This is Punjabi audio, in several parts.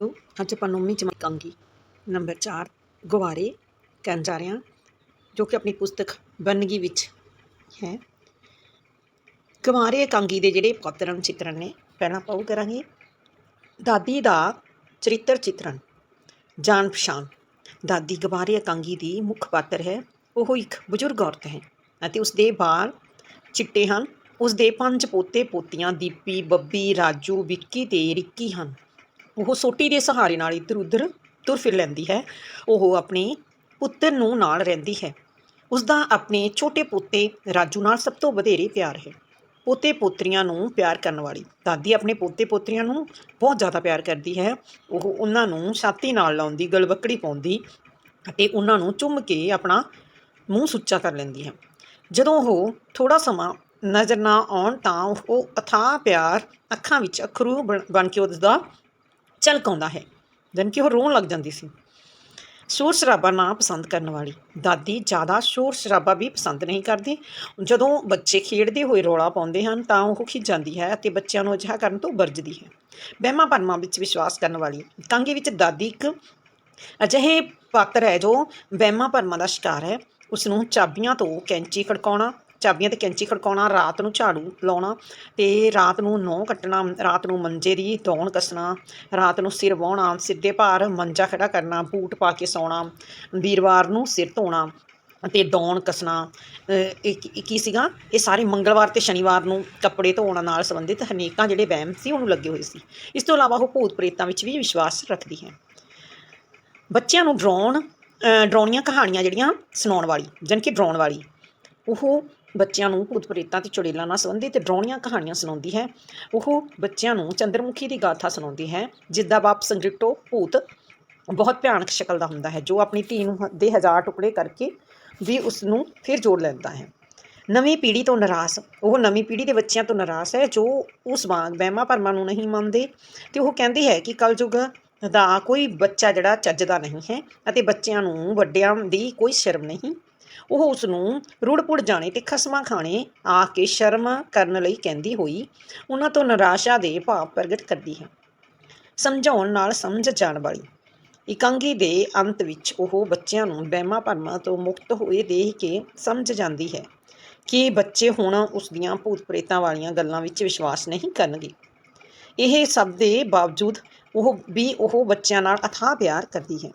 ਅੱਜ ਆਪਾਂ ਨੌਵੀਂ ਜਮਾਤ ਨੰਬਰ 4 ਗਵਾਰੇ ਕਰਨ ਜਾ ਰਹੇ ਹਾਂ ਜੋ ਕਿ ਆਪਣੀ ਪੁਸਤਕ ਬੰਨਗੀ ਵਿੱਚ ਹੈ। ਗਵਾਰੇ ਕਾਂਗੀ ਦੇ ਜਿਹੜੇ ਪਾਤਰਨ ਚਿੱਤਰਨ ਨੇ, ਪਹਿਲਾਂ ਆਪਾਂ ਉਹ ਕਰਾਂਗੇ। ਦਾਦੀ ਦਾ ਚਰਿੱਤਰ ਚਿੱਤਰਨ, ਜਾਣ ਪਛਾਣ। ਦਾਦੀ ਗਵਾਰੇ ਕਾਂਗੀ ਦੀ ਮੁੱਖ ਪਾਤਰ ਹੈ, ਉਹ ਇੱਕ ਬਜ਼ੁਰਗ ਔਰਤ ਹੈ ਅਤੇ ਉਸ ਦੇ ਵਾਲ ਚਿੱਟੇ ਹਨ ਉਸ ਦੇ ਪੰਜ ਪੋਤੇ ਪੋਤੀਆਂ ਦੀਪੀ, ਬੱਬੀ, ਰਾਜੂ, ਵਿੱਕੀ ਤੇ ਰਿੱਕੀ ਹਨ। ਉਹ ਸੋਟੀ ਦੇ ਸਹਾਰੇ ਨਾਲ ਇੱਧਰ ਉੱਧਰ ਤੁਰ ਫਿਰ ਲੈਂਦੀ ਹੈ। ਉਹ ਆਪਣੇ ਪੁੱਤਰ ਨੂੰ ਨਾਲ ਰਹਿੰਦੀ ਹੈ। ਉਸ ਦਾ ਆਪਣੇ ਛੋਟੇ ਪੋਤੇ ਰਾਜੂ ਨਾਲ ਸਭ ਤੋਂ ਵਧੇਰੇ ਪਿਆਰ ਹੈ। ਪੋਤੇ ਪੋਤਰੀਆਂ ਨੂੰ ਪਿਆਰ ਕਰਨ ਵਾਲੀ ਦਾਦੀ ਆਪਣੇ ਪੋਤੇ ਪੋਤਰੀਆਂ ਨੂੰ ਬਹੁਤ ਜ਼ਿਆਦਾ ਪਿਆਰ ਕਰਦੀ ਹੈ। ਉਹ ਉਹਨਾਂ ਨੂੰ ਛਾਤੀ ਨਾਲ ਲਾਉਂਦੀ ਗਲਵੱਕੜੀ ਪਾਉਂਦੀ ਅਤੇ ਉਹਨਾਂ ਨੂੰ ਚੁੰਮ ਕੇ ਆਪਣਾ ਮੂੰਹ ਸੁੱਚਾ ਕਰ ਲੈਂਦੀ ਹੈ। ਜਦੋਂ ਉਹ ਥੋੜਾ ਸਮਾਂ ਨਜ਼ਰ ਨਾ ਆਉਣ ਤਾਂ ਉਹ ਅਥਾਹ ਪਿਆਰ ਅੱਖਾਂ ਵਿੱਚ ਅਖਰੂ ਬਣ ਬਣ ਕੇ ਉਸਦਾ ਝਲਕਾਉਂਦਾ ਹੈ ਜਨ ਕਿ ਉਹ ਰੋਣ ਲੱਗ ਜਾਂਦੀ ਸੀ। ਸ਼ੋਰ ਸ਼ਰਾਬਾ ਨਾ ਪਸੰਦ ਕਰਨ ਵਾਲੀ ਦਾਦੀ ਜ਼ਿਆਦਾ ਸ਼ੋਰ ਸ਼ਰਾਬਾ ਵੀ ਪਸੰਦ ਨਹੀਂ ਕਰਦੀ। ਜਦੋਂ ਬੱਚੇ ਖੇਡਦੇ ਹੋਏ ਰੌਲਾ ਪਾਉਂਦੇ ਹਨ ਤਾਂ ਉਹ ਖਿੱਚ ਜਾਂਦੀ ਹੈ ਅਤੇ ਬੱਚਿਆਂ ਨੂੰ ਅਜਿਹਾ ਕਰਨ ਤੋਂ ਵਰਜਦੀ ਹੈ। ਵਹਿਮਾਂ ਭਰਮਾਂ ਵਿੱਚ ਵਿਸ਼ਵਾਸ ਕਰਨ ਵਾਲੀ ਕਾਂਗੇ ਵਿੱਚ ਦਾਦੀ ਇੱਕ ਅਜਿਹੇ ਪਾਤਰ ਹੈ ਜੋ ਵਹਿਮਾਂ ਭਰਮਾਂ ਦਾ ਸ਼ਿਕਾਰ ਹੈ। ਉਸ ਨੂੰ ਚਾਬੀਆਂ ਤੋਂ ਕੈਂਚੀ ਖੜਕਾਉਣਾ ਚਾਬੀਆਂ ਤੇ ਕੈਂਚੀ ਖੜਕਾਉਣਾ ਰਾਤ ਨੂੰ ਝਾੜੂ ਲਾਉਣਾ ਤੇ ਰਾਤ ਨੂੰ ਨਹੁੰ ਕੱਟਣਾ ਰਾਤ ਨੂੰ ਮੰਜੇ ਦੀ ਦੌਣ ਕੱਸਣਾ ਰਾਤ ਨੂੰ ਸਿਰ ਵਾਹੁਣਾ ਸਿੱਧੇ ਭਾਰ ਮੰਜਾ ਖੜਾ ਕਰਨਾ ਬੂਟ ਪਾ ਕੇ ਸੌਣਾ ਵੀਰਵਾਰ ਨੂੰ ਸਿਰ ਧੋਣਾ ਅਤੇ ਦੌਣ ਕੱਸਣਾ। ਅ, ਕੀ- ਸੀਗਾ? ਇਹ ਸਾਰੇ ਮੰਗਲਵਾਰ ਤੇ ਸ਼ਨੀਵਾਰ ਨੂੰ ਕੱਪੜੇ ਧੋਣ ਨਾਲ ਸੰਬੰਧਿਤ ਅਨੇਕਾਂ ਜਿਹੜੇ ਵਹਿਮ ਸੀ ਉਹਨੂੰ ਲੱਗੇ ਹੋਏ ਸੀ। ਇਸ ਤੋਂ ਇਲਾਵਾ ਉਹ ਭੂਤ ਪ੍ਰੇਤਾਂ ਵਿੱਚ ਵੀ ਵਿਸ਼ਵਾਸ ਰੱਖਦੀ ਹੈ। ਬੱਚਿਆਂ ਨੂੰ ਡਰਾਉਣ ਡਰਾਉਣੀਆਂ ਕਹਾਣੀਆਂ ਜਿਹੜੀਆਂ ਸੁਣਾਉਣ ਵਾਲੀ ਜਾਣੀ ਕਿ ਡਰਾਉਣ ਵਾਲੀ ਉਹ ਬੱਚਿਆਂ ਨੂੰ ਭੂਤ ਪ੍ਰੇਤਾਂ ਤੇ ਚੁੜੇਲਾਂ ਨਾਲ ਸੰਬੰਧਿਤ ਡਰਾਉਣੀਆਂ ਕਹਾਣੀਆਂ ਸੁਣਾਉਂਦੀ ਹੈ। ਉਹ ਬੱਚਿਆਂ ਨੂੰ ਚੰਦਰਮੁਖੀ ਦੀ ਗਾਥਾ ਸੁਣਾਉਂਦੀ ਹੈ ਜਿੱਦਾ ਬਾਪ ਸੰਗ੍ਰਿਪਟੋ ਭੂਤ ਬਹੁਤ ਭਿਆਨਕ ਸ਼ਕਲ ਦਾ ਹੁੰਦਾ ਹੈ, ਜੋ ਆਪਣੀ ਧੀ ਨੂੰ ਹ- ਦੇ ਹਜ਼ਾਰ ਟੁਕੜੇ ਕਰਕੇ ਵੀ ਉਸ ਨੂੰ ਫਿਰ ਜੋੜ ਲੈਂਦਾ ਹੈ। ਨਵੀਂ ਪੀੜ੍ਹੀ ਤੋਂ ਨਿਰਾਸ਼, ਉਹ ਨਵੀਂ ਪੀੜ੍ਹੀ ਦੇ ਬੱਚਿਆਂ ਤੋਂ ਨਿਰਾਸ਼ ਹੈ, ਜੋ ਉਸ ਵਾਂਗ ਵਹਿਮਾਂ ਭਰਮਾਂ ਨੂੰ ਨਹੀਂ ਮੰਨਦੇ ਤੇ ਉਹ ਕਹਿੰਦੀ ਹੈ ਕਿ ਕਲਯੁਗ ਦਾ ਕੋਈ ਬੱਚਾ ਜਿਹੜਾ ਚੱਜਦਾ ਨਹੀਂ ਹੈ ਅਤੇ ਬੱਚਿਆਂ ਨੂੰ ਵੱਡਿਆਂ ਦੀ ਕੋਈ ਸ਼ਰਮ ਨਹੀਂ ਉਹ ਉਸ ਨੂੰ ਰੁੜ-ਪੁੜ ਜਾਣੇ ਤੇ ਖਸਮਾਂ ਖਾਣੇ ਆ ਕੇ ਸ਼ਰਮ ਕਰਨ ਲਈ ਕਹਿੰਦੀ ਹੋਈ, ਉਹਨਾਂ ਤੋਂ ਨਿਰਾਸ਼ਾ ਦੇ ਭਾਵ ਪ੍ਰਗਟ ਕਰਦੀ ਹੈ। ਸਮਝਾਉਣ ਨਾਲ ਸਮਝ ਜਾਣ ਵਾਲੀ। ਇਕਾਂਗੀ ਦੇ ਅੰਤ ਵਿੱਚ ਉਹ ਬੱਚਿਆਂ ਨੂੰ ਵਹਿਮਾਂ ਭਰਮਾਂ ਤੋਂ ਮੁਕਤ ਹੋਏ ਦੇਖ ਕੇ ਸਮਝ ਜਾਂਦੀ ਹੈ ਕਿ ਬੱਚੇ ਹੁਣ ਉਸ ਦੀਆਂ ਭੂਤ ਪ੍ਰੇਤਾਂ ਵਾਲੀਆਂ ਗੱਲਾਂ ਵਿੱਚ ਵਿਸ਼ਵਾਸ ਨਹੀਂ ਕਰਨਗੇ। ਇਹ ਸਭ ਦੇ ਬਾਵਜੂਦ ਉਹ ਵੀ ਉਹ ਬੱਚਿਆਂ ਨਾਲ ਅਥਾਹ ਪਿਆਰ ਕਰਦੀ ਹੈ।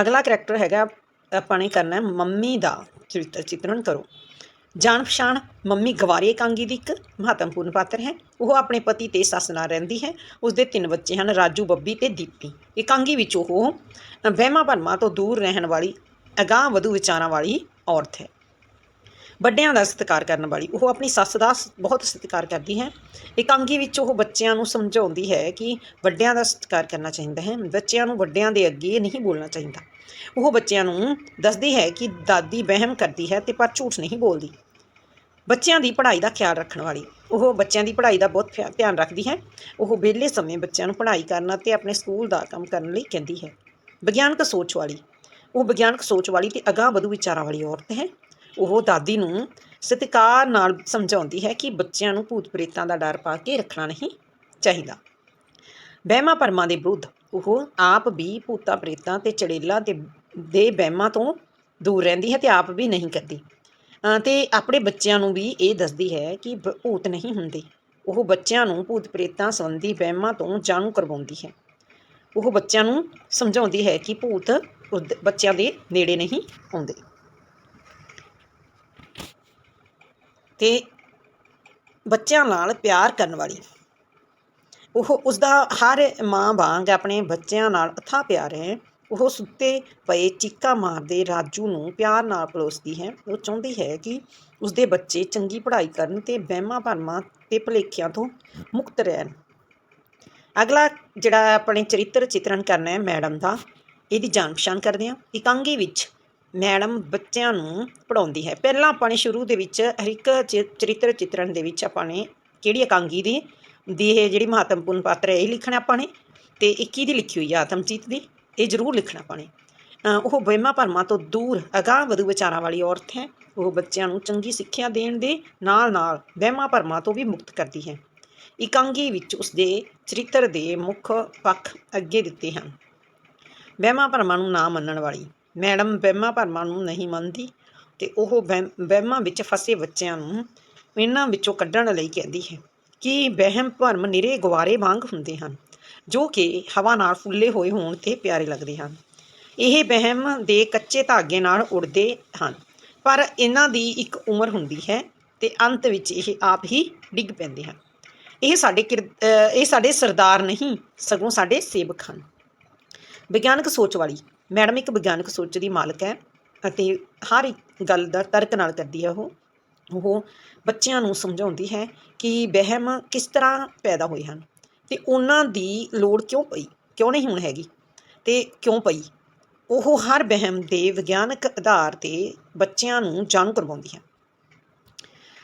ਅਗਲਾ ਕਰੈਕਟਰ ਹੈਗਾ ਆਪਾਂ ਨੇ ਕਰਨਾ ਮੰਮੀ ਦਾ ਚਰਿੱਤਰ ਚਿੱਤਰਨ ਕਰੋ। ਜਾਣ ਪਛਾਣ ਮੰਮੀ ਗਵਾਰੀ ਇਕਾਂਗੀ ਦੀ ਇੱਕ ਮਹੱਤਵਪੂਰਨ ਪਾਤਰ ਹੈ। ਉਹ ਆਪਣੇ ਪਤੀ ਤੇ ਸੱਸ ਨਾਲ ਰਹਿੰਦੀ ਹੈ। ਉਸ ਦੇ ਤਿੰਨ ਬੱਚੇ ਹਨ, ਰਾਜੂ, ਬੱਬੀ ਤੇ ਦੀਪੀ। ਇਕਾਂਗੀ ਵਿੱਚ ਉਹ ਵਹਿਮਾਂ ਭਰਮਾਂ ਤੋਂ ਦੂਰ ਰਹਿਣ ਵਾਲੀ ਅਗਾਂਹ ਵਧੂ ਵਿਚਾਰਾਂ ਵਾਲੀ ਔਰਤ ਹੈ। ਵੱਡਿਆਂ ਦਾ ਸਤਿਕਾਰ ਕਰਨ ਵਾਲੀ, ਉਹ ਆਪਣੀ ਸੱਸ ਦਾ ਸ- ਬਹੁਤ ਸਤਿਕਾਰ ਕਰਦੀ ਹੈ। ਇਕਾਂਗੀ ਵਿੱਚ ਉਹ ਬੱਚਿਆਂ ਨੂੰ ਸਮਝਾਉਂਦੀ ਹੈ ਕਿ ਵੱਡਿਆਂ ਦਾ ਸਤਿਕਾਰ ਕਰਨਾ ਚਾਹੀਦਾ ਹੈ। ਬੱਚਿਆਂ ਨੂੰ ਵੱਡਿਆਂ ਦੇ ਅੱਗੇ ਨਹੀਂ ਬੋਲਣਾ ਚਾਹੀਦਾ। ਉਹ ਬੱਚਿਆਂ ਨੂੰ ਦੱਸਦੀ ਹੈ ਕਿ ਦਾਦੀ ਵਹਿਮ ਕਰਦੀ ਹੈ ਤੇ ਪਰ ਝੂਠ ਨਹੀਂ ਬੋਲਦੀ। ਬੱਚਿਆਂ ਦੀ ਪੜ੍ਹਾਈ ਦਾ ਖਿਆਲ ਰੱਖਣ ਵਾਲੀ, ਉਹ ਬੱਚਿਆਂ ਦੀ ਪੜ੍ਹਾਈ ਦਾ ਬਹੁਤ ਧਿਆ- ਧਿਆਨ ਰੱਖਦੀ ਹੈ। ਉਹ ਵਿਹਲੇ ਸਮੇਂ ਬੱਚਿਆਂ ਨੂੰ ਪੜ੍ਹਾਈ ਕਰਨ ਅਤੇ ਆਪਣੇ ਸਕੂਲ ਦਾ ਕੰਮ ਕਰਨ ਲਈ ਕਹਿੰਦੀ ਹੈ। ਵਿਗਿਆਨਕ ਸੋਚ ਵਾਲੀ, ਉਹ ਵਿਗਿਆਨਕ ਸੋਚ ਵਾਲੀ ਤੇ ਅਗਾਂਹ ਵਧੂ ਵਿਚਾਰਾਂ ਵਾਲੀ ਔਰਤ ਹੈ। ਉਹ ਦਾਦੀ ਨੂੰ ਸਤਿਕਾਰ ਨਾਲ ਸਮਝਾਉਂਦੀ ਹੈ ਕਿ ਬੱਚਿਆਂ ਨੂੰ ਭੂਤ ਪ੍ਰੇਤਾਂ ਦਾ ਡਰ ਪਾ ਕੇ ਰੱਖਣਾ ਨਹੀਂ ਚਾਹੀਦਾ। ਵਹਿਮਾਂ ਭਰਮਾਂ ਦੇ ਵਿਰੁੱਧ ਉਹ ਆਪ ਵੀ ਭੂਤਾਂ ਪ੍ਰੇਤਾਂ ਤੇ ਚੜੇਲਾ ਤੇ ਦੇ ਵਹਿਮਾਂ ਤੋਂ ਦੂਰ ਰਹਿੰਦੀ ਹੈ ਤੇ ਆਪ ਵੀ ਨਹੀਂ ਕਰਦੀ। ਅ, ਤੇ ਆਪਣੇ ਬੱਚਿਆਂ ਨੂੰ ਵੀ ਇਹ ਦੱਸਦੀ ਹੈ ਕਿ ਭੂਤ ਨਹੀਂ ਹੁੰਦੇ। ਉਹ ਬੱਚਿਆਂ ਨੂੰ ਭੂਤ ਪ੍ਰੇਤਾਂ ਸੰਬੰਧੀ ਵਹਿਮਾਂ ਤੋਂ ਜਾਣੂ ਕਰਵਾਉਂਦੀ ਹੈ। ਉਹ ਬੱਚਿਆਂ ਨੂੰ ਸਮਝਾਉਂਦੀ ਹੈ ਕਿ ਭੂਤ ਉਦ- ਬੱਚਿਆਂ ਦੇ ਨੇੜੇ ਨਹੀਂ ਆਉਂਦੇ। ਅਤੇ ਬੱਚਿਆਂ ਨਾਲ ਪਿਆਰ ਕਰਨ ਵਾਲੀ। ਉਹ ਉਸਦਾ ਹਰ ਮਾਂ ਵਾਂਗ ਆਪਣੇ ਬੱਚਿਆਂ ਨਾਲ ਅਥਾਹ ਪਿਆਰ ਹੈ। ਉਹ ਸੁੱਤੇ ਪਏ ਚੀਕਾਂ ਮਾਰਦੇ ਰਾਜੂ ਨੂੰ ਪਿਆਰ ਨਾਲ ਪਲੋਸਦੀ ਹੈ। ਉਹ ਚਾਹੁੰਦੀ ਹੈ ਕਿ ਉਸਦੇ ਬੱਚੇ ਚੰਗੀ ਪੜ੍ਹਾਈ ਕਰਨ ਤੇ ਵਹਿਮਾਂ ਭਰਮਾਂ ਤੇ ਭੁਲੇਖਿਆਂ ਤੋਂ ਮੁਕਤ ਰਹਿਣ। ਅਗਲਾ ਜਿਹੜਾ ਆਪਣੇ ਚਰਿੱਤਰ ਚਿੱਤਰਨ ਕਰਨਾ ਹੈ ਮੈਡਮ ਦਾ, ਇਹਦੀ ਜਾਣ ਪਛਾਣ ਕਰਦੇ ਹਾਂ। ਇਕਾਂਗੀ ਵਿੱਚ ਮੈਡਮ ਬੱਚਿਆਂ ਨੂੰ ਪੜਾਉਂਦੀ ਹੈ। ਪਹਿਲਾਂ ਆਪਾਂ ਨੇ ਸ਼ੁਰੂ ਦੇ ਵਿੱਚ ਹਰ ਇੱਕ ਚ- ਚਰਿੱਤਰ ਚਿੱਤਰਨ ਦੇ ਵਿੱਚ ਆਪਾਂ ਨੇ ਕਿਹੜੀ ਇਕਾਂਗੀ ਦੀ ਦੀ ਇਹ ਜਿਹੜੀ ਮਹੱਤਵਪੂਰਨ ਪਾਤਰ ਹੈ ਇਹ ਲਿਖਣਾ ਆਪਾਂ ਨੇ ਤੇ 21 ਦੀ ਲਿਖੀ ਹੋਈ ਆ ਆਤਮਜੀਤ ਦੀ ਇਹ ਜ਼ਰੂਰ ਲਿਖਣਾ ਆਪਾਂ ਨੇ। ਅ, ਉਹ ਵਹਿਮਾਂ ਭਰਮਾਂ ਤੋਂ ਦੂਰ ਅਗਾਂਹ ਵਧੂ ਵਿਚਾਰਾਂ ਵਾਲੀ ਔਰਤ ਹੈ। ਉਹ ਬੱਚਿਆਂ ਨੂੰ ਚੰਗੀ ਸਿੱਖਿਆ ਦੇਣ ਦੇ ਨਾਲ ਨਾਲ ਵਹਿਮਾਂ ਭਰਮਾਂ ਤੋਂ ਵੀ ਮੁਕਤ ਕਰਦੀ ਹੈ। ਇਕਾਂਗੀ ਵਿੱਚ ਉਸਦੇ ਚਰਿੱਤਰ ਦੇ ਮੁੱਖ ਪੱਖ ਅੱਗੇ ਦਿੱਤੇ ਹਨ। ਵਹਿਮਾਂ ਭਰਮਾਂ ਨੂੰ ਨਾ ਮੰਨਣ ਵਾਲੀ ਮੈਡਮ ਵਹਿਮਾਂ ਭਰਮਾਂ ਨੂੰ ਨਹੀਂ ਮੰਨਦੀ ਤੇ ਉਹ ਵਹਿਮ, ਵਹਿਮਾਂ ਵਿੱਚ ਫਸੇ ਬੱਚਿਆਂ ਨੂੰ ਇਹਨਾਂ ਵਿੱਚੋਂ ਕੱਢਣ ਲਈ ਕਹਿੰਦੀ ਹੈ ਕਿ ਵਹਿਮ ਭਰਮ ਨਿਰੇ ਗੁਬਾਰੇ ਵਾਂਗ ਹੁੰਦੇ ਹਨ, ਜੋ ਕਿ ਹਵਾ ਨਾਲ ਫੁੱਲੇ ਹੋਏ ਹੋਣ ਤੇ ਪਿਆਰੇ ਲੱਗਦੇ ਹਨ। ਇਹ ਵਹਿਮ ਦੇ ਕੱਚੇ ਧਾਗੇ ਨਾਲ ਉੜਦੇ ਹਨ, ਪਰ ਇਹਨਾਂ ਦੀ ਇੱਕ ਉਮਰ ਹੁੰਦੀ ਹੈ ਤੇ ਅੰਤ ਵਿੱਚ ਇਹ ਆਪ ਹੀ ਡਿੱਗ ਪੈਂਦੇ ਹਨ। ਇਹ ਸਾਡੇ ਕਿਰ- ਇਹ ਸਾਡੇ ਸਰਦਾਰ ਨਹੀਂ, ਸਗੋਂ ਸਾਡੇ ਸੇਵਕ ਹਨ। ਵਿਗਿਆਨਕ ਸੋਚ ਵਾਲੀ ਮੈਡਮ ਇੱਕ ਵਿਗਿਆਨਕ ਸੋਚ ਦੀ ਮਾਲਕ ਹੈ ਅਤੇ ਹਰ ਇੱਕ ਗੱਲ ਦਾ ਤਰਕ ਨਾਲ ਕਰਦੀ ਹੈ ਉਹ। ਉਹ ਬੱਚਿਆਂ ਨੂੰ ਸਮਝਾਉਂਦੀ ਹੈ ਕਿ ਵਹਿਮ ਕਿਸ ਤਰ੍ਹਾਂ ਪੈਦਾ ਹੋਏ ਹਨ ਤੇ ਉਹਨਾਂ ਦੀ ਲੋੜ ਕਿਉਂ ਪਈ, ਕਿਉਂ ਨਹੀਂ ਹੁਣ ਹੈਗੀ ਤੇ ਕਿਉਂ ਪਈ। ਉਹ ਹਰ ਵਹਿਮ ਦੇ ਵਿਗਿਆਨਕ ਆਧਾਰ ਤੇ ਬੱਚਿਆਂ ਨੂੰ ਜਾਣੂ ਕਰਵਾਉਂਦੀ ਹੈ।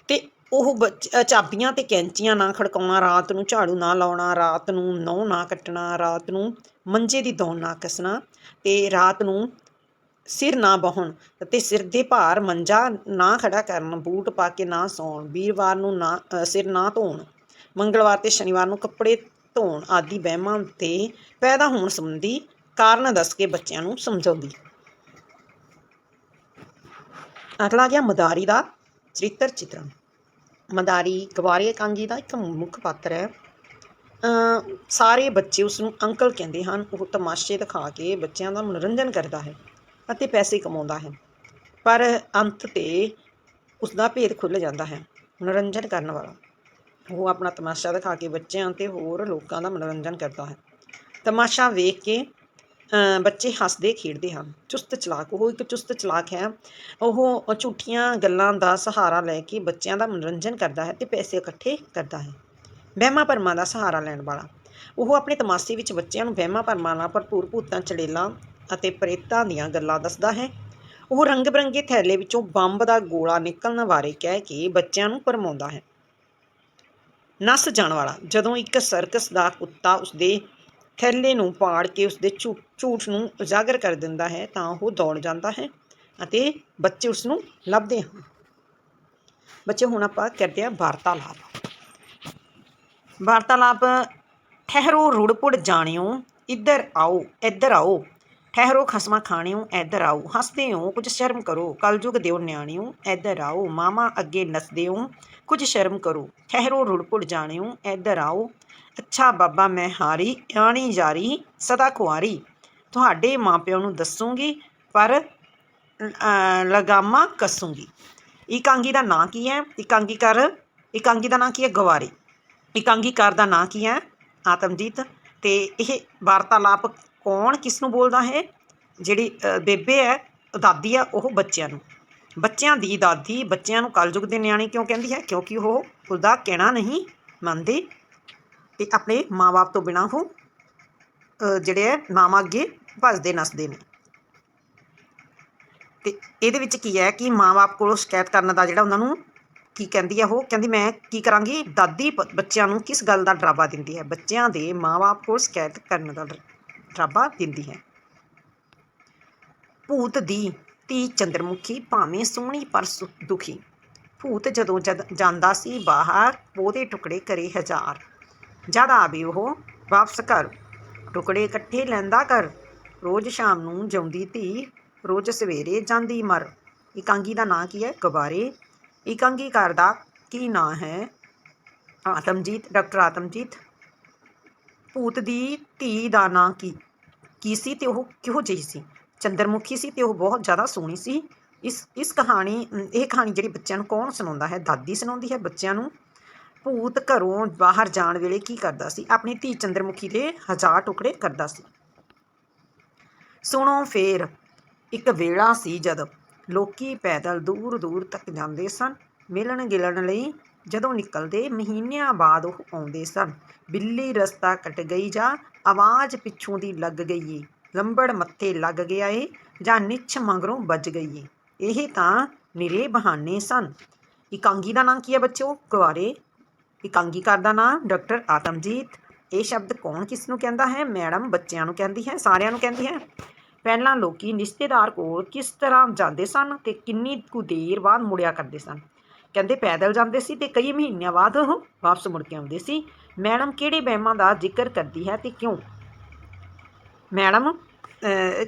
ਤੇ ਉਹ ਬੱਚ- ਚਾਬੀਆਂ ਤੇ ਕੈਂਚੀਆਂ ਨਾ ਖੜਕਾਉਣਾ, ਰਾਤ ਨੂੰ ਝਾੜੂ ਨਾ ਲਾਉਣਾ, ਰਾਤ ਨੂੰ ਨਹੁੰ ਨਾ ਕੱਟਣਾ, ਰਾਤ ਨੂੰ ਮੰਜੇ ਦੀ ਦੌਣ ਨਾ ਕੱਸਣਾ ਤੇ ਰਾਤ ਨੂੰ ਸਿਰ ਨਾ ਬਹੁਣ ਅਤੇ ਸਿਰ ਦੇ ਭਾਰ ਮੰਜਾ ਨਾ ਖੜਾ ਕਰਨ, ਬੂਟ ਪਾ ਕੇ ਨਾ ਸੌਣ, ਵੀਰਵਾਰ ਨੂੰ ਨਾ ਸਿਰ ਨਾ ਧੋਣ, ਮੰਗਲਵਾਰ ਤੇ ਸ਼ਨੀਵਾਰ ਨੂੰ ਕੱਪੜੇ ਧੋਣ ਆਦਿ ਵਹਿਮਾਂ ਤੇ ਪੈਦਾ ਹੋਣ ਸੰਬੰਧੀ ਕਾਰਨ ਦੱਸ ਕੇ ਬੱਚਿਆਂ ਨੂੰ ਸਮਝਾਉਂਦੀ। ਅਗਲਾ ਗਿਆ ਮਦਾਰੀ ਦਾ ਚਰਿੱਤਰ ਚਿਤਰਨ ਮਦਾਰੀ ਗਵਾਰੇ ਕਾਂਗੀ ਦਾ ਇੱਕ ਮੁੱਖ ਪਾਤਰ ਹੈ। ਸਾਰੇ ਬੱਚੇ ਉਸ ਨੂੰ ਅੰਕਲ ਕਹਿੰਦੇ ਹਨ। ਉਹ ਤਮਾਸ਼ੇ ਦਿਖਾ ਕੇ ਬੱਚਿਆਂ ਦਾ ਮਨੋਰੰਜਨ ਕਰਦਾ ਹੈ ਅਤੇ ਪੈਸੇ ਕਮਾਉਂਦਾ ਹੈ। ਪਰ ਅੰਤ ਤੇ ਉਸ ਦਾ ਭੇਦ ਖੁੱਲ੍ਹ ਜਾਂਦਾ ਹੈ ਮਨੋਰੰਜਨ ਕਰਨ ਵਾਲਾ। ਉਹ ਆਪਣਾ ਤਮਾਸ਼ਾ ਦਿਖਾ ਕੇ ਬੱਚਿਆਂ ਤੇ ਹੋਰ ਲੋਕਾਂ ਦਾ ਮਨੋਰੰਜਨ ਕਰਦਾ ਹੈ। ਤਮਾਸ਼ਾ ਵੇਖ ਕੇ ਬੱਚੇ ਹੱਸਦੇ, ਖੇਡਦੇ ਹਨ। ਚੁਸਤ ਚਲਾਕ, ਉਹ ਇੱਕ ਚੁਸਤ ਚਲਾਕ ਹੈ। ਉਹ ਝੂਠੀਆਂ ਗੱਲਾਂ ਦਾ ਸਹਾਰਾ ਲੈ ਕੇ ਬੱਚਿਆਂ ਦਾ ਮਨੋਰੰਜਨ ਕਰਦਾ ਹੈ ਤੇ ਪੈਸੇ ਇਕੱਠੇ ਕਰਦਾ ਹੈ। ਵਹਿਮਾਂ ਭਰਮਾਂ ਦਾ ਸਹਾਰਾ ਲੈਣ ਵਾਲਾ। ਉਹ ਆਪਣੇ ਤਮਾਸ਼ੇ ਵਿੱਚ ਬੱਚਿਆਂ ਨੂੰ ਵਹਿਮਾਂ ਭਰਮਾਂ ਨਾਲ ਭਰਪੂਰ ਭੂਤਾਂ, ਚੜੇਲਾਂ ਅਤੇ ਪ੍ਰੇਤਾਂ ਦੀਆਂ ਗੱਲਾਂ ਦੱਸਦਾ ਹੈ। ਉਹ ਰੰਗ ਬਰੰਗੇ ਥੈਲੇ ਵਿੱਚੋਂ ਬੰਬ ਦਾ ਗੋਲਾ ਨਿਕਲਣ ਬਾਰੇ ਕਹਿ ਕੇ ਬੱਚਿਆਂ ਨੂੰ ਭਰਮਾਉਂਦਾ ਹੈ। ਨੱਸ ਜਾਣ ਵਾਲਾ। ਜਦੋਂ ਇੱਕ ਸਰਕਸ ਦਾ ਕੁੱਤਾ ਉਸਦੇ ਥੈਲੇ ਨੂੰ ਪਾੜ ਕੇ ਉਸਦੇ ਝੂ- ਝੂਠ ਨੂੰ ਉਜਾਗਰ ਕਰ ਦਿੰਦਾ ਹੈ ਤਾਂ ਉਹ ਦੌੜ ਜਾਂਦਾ ਹੈ ਅਤੇ ਬੱਚੇ ਉਸ ਨੂੰ ਲੱਭਦੇ ਹਨ। ਬੱਚੇ, ਹੁਣ ਆਪਾਂ ਕਰਦੇ ਹਾਂ ਵਾਰਤਾਲਾਪ। ਵਾਰਤਾਲਾਪ, ਠਹਿਰੋ ਰੁੜਪੁੜ ਜਾਣਿਓ, ਇੱਧਰ ਆਓ ਇੱਧਰ ਆਓ। ਠਹਿਰੋ ਖਸਮਾ ਖਾਣਿਓ, ਇੱਧਰ ਆਓ। ਹੱਸਦੇ ਹੋ ਕੁਝ ਸ਼ਰਮ ਕਰੋ। ਕਲਯੁਗ ਦਿਓ ਨਿਆਣਿਓ, ਇੱਧਰ ਆਓ। ਮਾਮਾ ਅੱਗੇ ਨੱਸਦੇ ਹੋ ਕੁਝ ਸ਼ਰਮ ਕਰੋ। ਠਹਿਰੋ ਰੁੜਪੁੜ ਜਾਣਿਓ, ਇੱਧਰ ਆਓ। ਅੱਛਾ ਬਾਬਾ, ਮੈਂ ਹਾਰੀ, ਆਣੀ ਜਾਰੀ, ਸਦਾ ਕੁਆਰੀ। ਤੁਹਾਡੇ ਮਾਪਿਆਂ ਨੂੰ ਦੱਸੂਗੀ, ਪਰ ਲਗਾਮਾ ਲਗਾਮਾਂ ਇਕਾਂਗੀ ਦਾ ਨਾਂ ਕੀ ਹੈ? ਇਕਾਂਗੀਕਾਰ ਇਕਾਂਗੀ ਦਾ ਨਾਂ ਕੀ ਹੈ? ਗਵਾਰੀ। ਇਕਾਂਗੀਕਾਰ ਦਾ ਨਾਂ ਕੀ ਹੈ? ਆਤਮਜੀਤ। ਤੇ ਇਹ ਵਾਰਤਾਲਾਪ ਕੌਣ ਕਿਸ ਨੂੰ ਬੋਲਦਾ ਹੈ? ਜਿਹੜੀ ਬੇਬੇ ਹੈ, ਦਾਦੀ ਹੈ, ਉਹ ਬੱਚਿਆਂ ਨੂੰ। ਬੱਚਿਆਂ ਦੀ ਦਾਦੀ ਬੱਚਿਆਂ ਨੂੰ ਕਲਯੁਗ ਦੇ ਨਿਆਣੇ ਕਿਉਂ ਕਹਿੰਦੀ ਹੈ? ਕਿਉਂਕਿ ਉਹ ਉਹਦਾ ਕਹਿਣਾ ਨਹੀਂ ਮੰਨਦੇ। ਤੇ ਆਪਣੇ ਮਾਪੇ ਤੋਂ ਬਿਨਾਂ ਉਹ ਅ, ਜਿਹੜੇ ਹੈ ਮਾਮਾ ਅੱਗੇ ਭੱਜਦੇ ਨੱਸਦੇ ਨੇ। ਤੇ ਇਹਦੇ ਵਿੱਚ ਕੀ ਹੈ ਕਿ ਮਾਂ-ਬਾਪ ਕੋਲੋਂ ਸ਼ਿਕਾਇਤ ਕਰਨ ਦਾ ਜਿਹੜਾ ਉਹਨਾਂ ਨੂੰ ਕੀ ਕਹਿੰਦੀ ਹੈ ਉਹ ਕਹਿੰਦੀ ਮੈਂ ਕੀ ਕਰਾਂਗੀ? ਦਾਦੀ ਬੱਚਿਆਂ ਨੂੰ ਕਿਸ ਗੱਲ ਦਾ ਡਰਾਵਾ ਦਿੰਦੀ ਹੈ? ਬੱਚਿਆਂ ਦੇ ਮਾਂ-ਬਾਪ ਕੋਲ ਸ਼ਿਕਾਇਤ ਕਰਨ ਦਾ ਡ- ਡਰਾਵਾ ਦਿੰਦੀ ਹੈ। ਭੂਤ ਦੀ ਧੀ ਚੰਦਰਮੁਖੀ ਭਾਵੇਂ ਸੋਹਣੀ ਪਰ ਸੁ- ਦੁਖੀ। ਭੂਤ ਜਦੋਂ ਜਦ ਜਾਂਦਾ ਸੀ ਬਾਹਰ ਉਹਦੇ ਟੁਕੜੇ ਕਰੇ ਹਜ਼ਾਰ। ਜਦ ਆਵੇ ਉਹ, ਵਾਪਸ ਘਰ। ਟੁਕੜੇ ਇਕੱਠੇ ਲੈਂਦਾ ਕਰ ਰੋਜ਼ ਸ਼ਾਮ ਨੂੰ ਜਾਉਂਦੀ ਧੀ, ਰੋਜ਼ ਸਵੇਰੇ ਜਾਂਦੀ ਮਰ। ਇਕਾਂਗੀ ਦਾ ਨਾਂ ਕੀ ਹੈ? ਗਵਾਰੇ। ਇਕਾਂਗੀਕਾਰ ਦਾ ਕੀ ਨਾਂ ਹੈ? ਆਤਮਜੀਤ, ਡਾਕਟਰ ਆਤਮਜੀਤ। ਭੂਤ ਦੀ ਧੀ ਦਾ ਨਾਂ ਕੀ? ਕੀ ਸੀ ਤੇ ਉਹ ਕਿਹੋ ਜਿਹੀ ਸੀ? ਚੰਦਰਮੁਖੀ ਸੀ ਤੇ ਉਹ ਬਹੁਤ ਜ਼ਿਆਦਾ ਸੋਹਣੀ ਸੀ। ਇਸ ਇਸ ਕਹਾਣੀ, ਇਹ ਕਹਾਣੀ ਜਿਹੜੀ ਬੱਚਿਆਂ ਨੂੰ ਕੌਣ ਸੁਣਾਉਂਦਾ ਹੈ? ਦਾਦੀ ਸੁਣਾਉਂਦੀ ਹੈ ਬੱਚਿਆਂ ਨੂੰ। ਭੂਤ ਘਰੋਂ ਬਾਹਰ ਜਾਣ ਵੇਲੇ ਕੀ ਕਰਦਾ ਸੀ? ਆਪਣੀ ਧੀ ਚੰਦਰਮੁਖੀ ਦੇ ਹਜ਼ਾਰ ਟੁਕੜੇ ਕਰਦਾ ਸੀ। ਸੁਣੋ ਫੇਰ, ਇੱਕ ਵੇਲਾ ਸੀ ਜਦ ਲੋਕੀ ਪੈਦਲ ਦੂਰ ਦੂਰ ਤੱਕ ਜਾਂਦੇ ਸਨ। ਮਿਲਣ ਗਿਲਣ ਲਈ ਜਦੋਂ ਨਿਕਲਦੇ ਮਹੀਨਿਆਂ ਬਾਅਦ ਉਹ ਆਉਂਦੇ ਸਨ। ਬਿੱਲੀ ਰਸਤਾ ਕੱਟ ਗਈ ਜਾਂ ਆਵਾਜ਼ ਪਿੱਛੋਂ ਦੀ ਲੱਗ ਗਈ ਏ ਲੰਬੜ ਮੱਥੇ ਲੱਗ ਗਿਆ ਏ ਜਾਂ ਨਿੱਛ ਮਗਰੋਂ ਵੱਜ ਗਈ ਏ। ਇਹ ਤਾਂ ਨਿਰੇ ਬਹਾਨੇ ਸਨ। ਇਕਾਂਗੀ ਦਾ ਨਾਂ ਕੀ ਹੈ ਬੱਚਿਓ? ਗਵਾਰੇ ਇਕਾਂਗੀਕਾਰ ਦਾ ਨਾਂ? ਡਾਕਟਰ ਆਤਮਜੀਤ। ਇਹ ਸ਼ਬਦ ਕੌਣ ਕਿਸ ਨੂੰ ਕਹਿੰਦਾ ਹੈ? ਮੈਡਮ ਬੱਚਿਆਂ ਨੂੰ ਕਹਿੰਦੀ ਹੈ, ਸਾਰਿਆਂ ਨੂੰ ਕਹਿੰਦੀ ਹੈ। ਪਹਿਲਾਂ ਲੋਕੀ ਰਿਸ਼ਤੇਦਾਰ ਕੋਲ ਕਿਸ ਤਰ੍ਹਾਂ ਜਾਂਦੇ ਸਨ ਤੇ ਕਿੰਨੀ ਕੁ ਦੇਰ ਬਾਅਦ ਮੁੜਿਆ ਕਰਦੇ ਸਨ? ਕਹਿੰਦੇ ਪੈਦਲ ਜਾਂਦੇ ਸੀ ਤੇ ਕਈ ਮਹੀਨਿਆਂ ਬਾਅਦ ਉਹ ਵਾਪਸ ਮੁੜ ਕੇ ਆਉਂਦੇ ਸੀ। ਮੈਡਮ ਕਿਹੜੇ ਵਹਿਮਾਂ ਦਾ ਜ਼ਿਕਰ ਕਰਦੀ ਹੈ ਤੇ ਕਿਉਂ? ਮੈਡਮ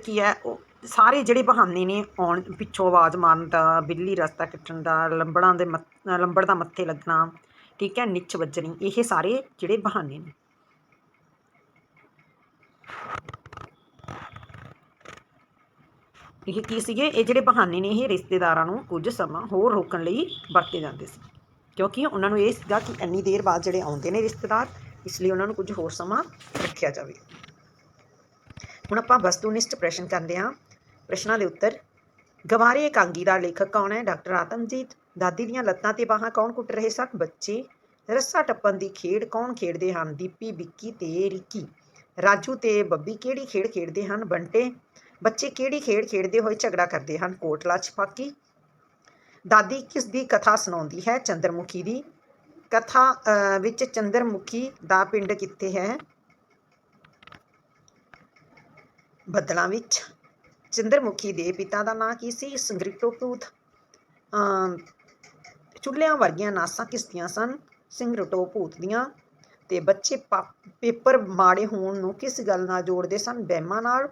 ਕੀ ਹੈ? ਉਹ ਸਾਰੇ ਜਿਹੜੇ ਬਹਾਨੇ ਨੇ ਆਉਣ ਪਿੱਛੋਂ ਆਵਾਜ਼ ਮਾਰਨ ਦਾ, ਬਿੱਲੀ ਰਸਤਾ ਕੱਟਣ ਦਾ, ਲੰਬੜਾਂ ਦੇ ਮੱਥ- ਲੰਬੜ ਦਾ ਮੱਥੇ ਲੱਗਣਾ ਠੀਕ ਹੈ, ਨਿੱਚ ਵੱਜਣੀ, ਇਹ ਸਾਰੇ ਜਿਹੜੇ ਬਹਾਨੇ ਨੇ। ਇਹ ਕੀ ਸੀਗੇ? ਇਹ ਜਿਹੜੇ ਬਹਾਨੇ ਨੇ, ਇਹ ਰਿਸ਼ਤੇਦਾਰਾਂ ਨੂੰ ਕੁਝ ਸਮਾਂ ਹੋਰ ਰੋਕਣ ਲਈ ਵਰਤੇ ਜਾਂਦੇ ਸੀ। ਕਿਉਂਕਿ ਉਹਨਾਂ ਨੂੰ ਇਹ ਸੀਗਾ ਕਿ ਇੰਨੀ ਦੇਰ ਬਾਅਦ ਜਿਹੜੇ ਆਉਂਦੇ ਨੇ ਰਿਸ਼ਤੇਦਾਰ, ਇਸ ਲਈ ਉਹਨਾਂ ਨੂੰ ਕੁਝ ਹੋਰ ਸਮਾਂ ਰੱਖਿਆ ਜਾਵੇ। ਹੁਣ ਆਪਾਂ ਵਸਤੂਨਿਸ਼ਟ ਪ੍ਰਸ਼ਨ ਕਰਦੇ ਹਾਂ। ਪ੍ਰਸ਼ਨਾਂ ਦੇ ਉੱਤਰ ਗਵਾਰੇ ਕਾਂਗੀ ਦਾ ਲੇਖਕ ਕੌਣ ਹੈ? ਡਾਕਟਰ ਆਤਮਜੀਤ। ਦਾਦੀ ਦੀਆਂ ਲੱਤਾਂ ਤੇ ਬਾਹਾਂ ਕੌਣ ਕੁੱਟ ਰਹੇ ਸਨ? ਬੱਚੇ। ਰੱਸਾ ਟੱਪਣ ਦੀ ਖੇਡ ਕੌਣ ਖੇਡਦੇ ਹਨ? ਦੀਪੀ ਵਿੱਕੀ ਤੇ ਰਿੱਕੀ। ਰਾਜੂ ਤੇ ਬੱਬੀ ਕਿਹੜੀ ਖੇਡ ਖੇਡਦੇ ਹਨ? ਬੰਟੇ। ਬੱਚੇ ਕਿਹੜੀ ਖੇਡ ਖੇਡਦੇ ਹੋਏ ਝਗੜਾ ਕਰਦੇ ਹਨ? ਕੋਟਲਾ ਛਪਾਕੀ। ਦਾਦੀ ਕਿਸ ਦੀ ਕਥਾ ਸੁਣਾਉਂਦੀ ਹੈ? ਚੰਦਰਮੁਖੀ ਦੀ। ਕਥਾ ਅ, ਵਿੱਚ ਚੰਦਰਮੁਖੀ ਦਾ ਪਿੰਡ ਕਿੱਥੇ ਹੈ? ਬੱਦਲਾਂ ਵਿੱਚ। ਚੰਦਰਮੁਖੀ ਦੇ ਪਿਤਾ ਦਾ ਨਾਂ ਕੀ ਸੀ? ਸੰਗ੍ਰਿਟੋਪੂਤ। ਅਮ ਵਰਗੀਆਂ ਨਾਸਾਂ ਕਿਸ ਦੀਆਂ ਸਨ। ਸਿੰਗਰਟੋਪੂਤ ਦੀਆਂ। ਤੇ ਬੱਚੇ ਪੇਪਰ ਮਾੜੇ ਹੋਣ ਨੂੰ ਕਿਸ ਗੱਲ ਨਾਲ ਜੋੜਦੇ ਸਨ? ਵਹਿਮਾਂ ਨਾਲ।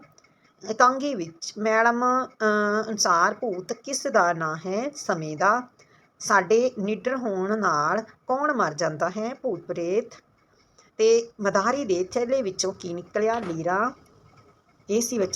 ਇਕਾਂਗੀ ਵਿੱਚ ਮੈਡਮ ਅ, ਅਨੁਸਾਰ ਭੂਤ ਕਿਸ ਦਾ ਨਾਂ ਹੈ? ਸਮੇਂ ਦਾ। ਸਾਡੇ ਨਿਡਰ ਹੋਣ ਨਾਲ ਕੌਣ ਮਰ ਜਾਂਦਾ ਹੈ? ਭੂਤ ਪ੍ਰੇਤ। ਤੇ ਮਦਾਰੀ ਦੇ ਥੈਲੇ ਵਿੱਚੋਂ ਕੀ ਨਿਕਲਿਆ? ਲੀਰਾ। ਇਹ ਸੀ ਬੱਚੇ